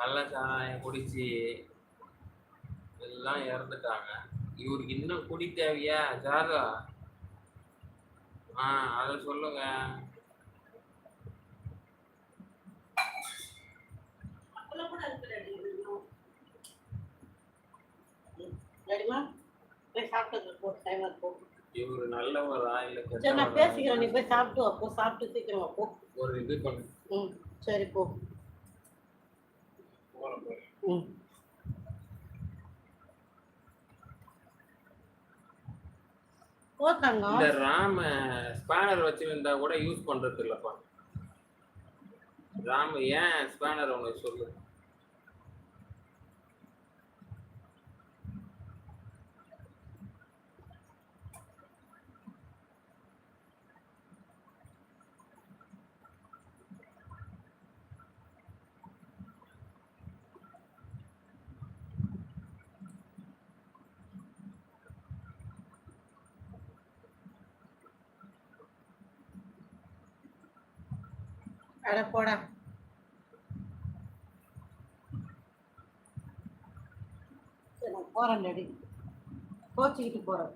கள்ள சாராயம் குடிச்சு எல்லாம் இறந்துட்டாங்க. இவருக்கு இன்னும் குடி தேவையா? ஜாதா? ஆ அதை சொல்லுங்க. இவரு நல்லவரா இல்ல நான்? பேசிக்கிறேன் நீ போய் சாப்பிட்டு போ சாப்பிட்டு சீக்கிரம் போ. ஒரு இது பண்ணு. ம் சரி போ போறேன், போறேன். ம் போத்தாங்க இந்த ராம ஸ்பேனர் வச்சிருந்தா கூட யூஸ் பண்றது இல்லப்பா ராம ஏன் ஸ்பேனர் உனக்கு சொல்லு? அட போடா. நான் போறேன் டேடி கோச்சிக்கிட்டு போறேன்.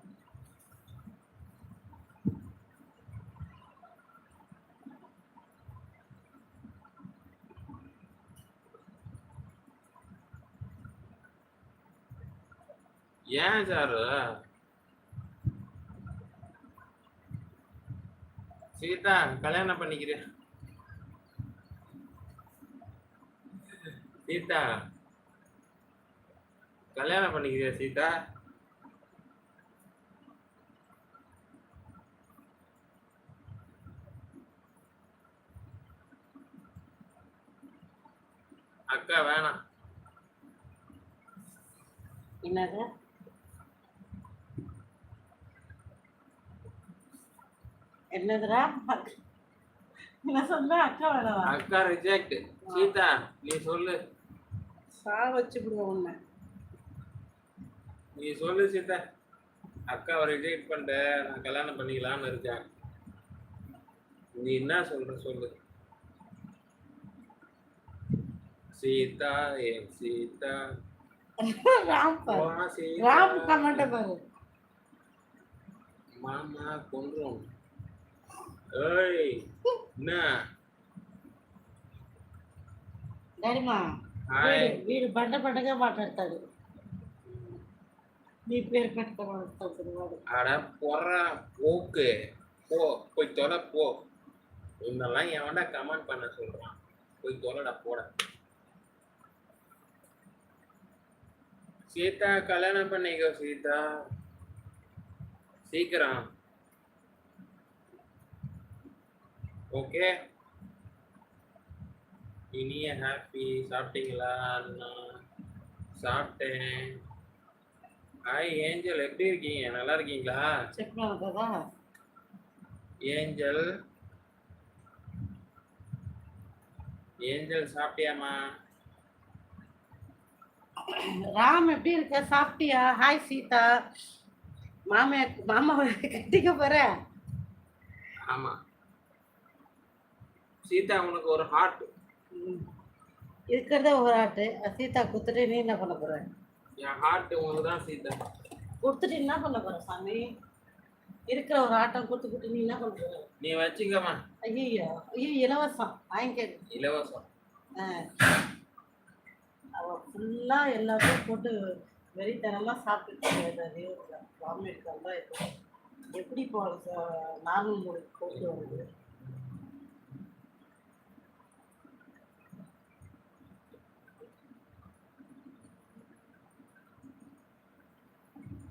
ஏன் சார்? சீதா கல்யாணம் பண்ணிக்கிறேன். சீதா. கல்யாணம் பண்ணிக்கிறியா சீதா? அக்கா வேணாம். என்னது? என்னதுடா? என்ன சொன்ன? அக்கா வேணவா? அக்கா ரிஜெக்ட் சீதா நீ சொல்லு. சா வச்சு விடுவோம் உன்னை. நீ சொல்லு சீதா. அக்காவை ரிஜெக்ட் பண்ணிட்ட நான் கல்யாணம் பண்ணிக்கலாம்னு இருக்கேன். நீ என்ன சொல்ற சொல்லு. சீதா என் சீதா? ராம். ராம் கமெண்ட பாரு. மாமா கொன்றும். ஏய் என்ன? டாடிமா ஹாய் வீடு வீடு బండ బండగా మాట్లాడతాడు నీ పేరు పెట్టుకోమంటాడు వాడు அட பொறா போக்கு போ போய் தொலை போ இதெல்லாம் எவன்டா கமெண்ட் பண்ண சொல்றான் போய் தொலைடா போட சீதா கல்யாணம் பண்ணிக்கோ சீதா சீக்கிரம் ஓகே இனிய ஹாப்பி சாப்பிட்டீங்களா? அண்ணா சாப்பிட்டேன். ஹாய் ஏஞ்சல் எப்படி இருக்கீங்க? நல்லா இருக்கீங்களா? ஏஞ்சல் ஏஞ்சல் சாப்பிட்டியாமா ராம் எப்படி இருக்க? சாப்பிட்டியா? ஹாய் சீதா. மாமா மாமாவை கட்டிக்க போற? ஆமா. சீதா உனக்கு ஒரு ஹார்ட் இருக்கிறதே ஒரு ஆட்டு சீதா குத்துட்டு நீ என்ன பண்ண போற? என் ஹார்ட் தான் சீதா கொடுத்துட்டு என்ன பண்ண போற சாமி? இருக்கிற ஒரு ஆட்டம் கொடுத்து கொடுத்து நீ என்ன பண்ண போற? நீ வச்சுக்கமா ஐயோ ஐயோ இலவசம். வாங்கிக்க இலவசம். அவ ஃபுல்லா எல்லாத்தையும் போட்டு வெறித்தனமா சாப்பிட்டு வாமிட் தான் இருக்கும் எப்படி இப்போ நார்மல் மூலிகை போட்டு வருது?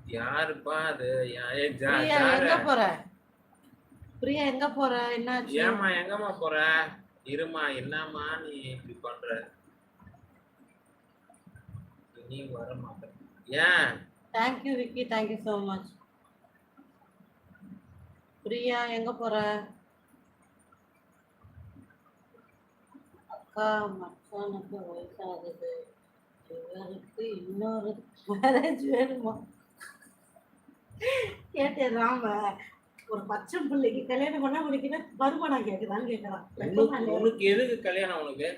யாருப்பா அது? யா- பிரியா. எங்க போற? பிரியா எங்க போற? என்னாச்சு? ஏம்மா எங்கம்மா போற? இருமா என்னம்மா நீ இப்படி பண்ற? நீ வர மாட்ட. ஏன்? Thank you Vicky thank you so much Priya எங்க போற? அக்கா மச்சானுக்கு வயசாகுது. இவருக்கு இன்னொரு மேரேஜ் வேணுமா? கேட்டேன் ராம ஒரு பச்சை பிள்ளைக்கு கல்யாணம் பண்ணா உனக்கு என்ன வருமானம் கேக்குதான்னு கேக்குறான். உனக்கு உனக்கு எதுக்கு கல்யாணம் உனக்கு?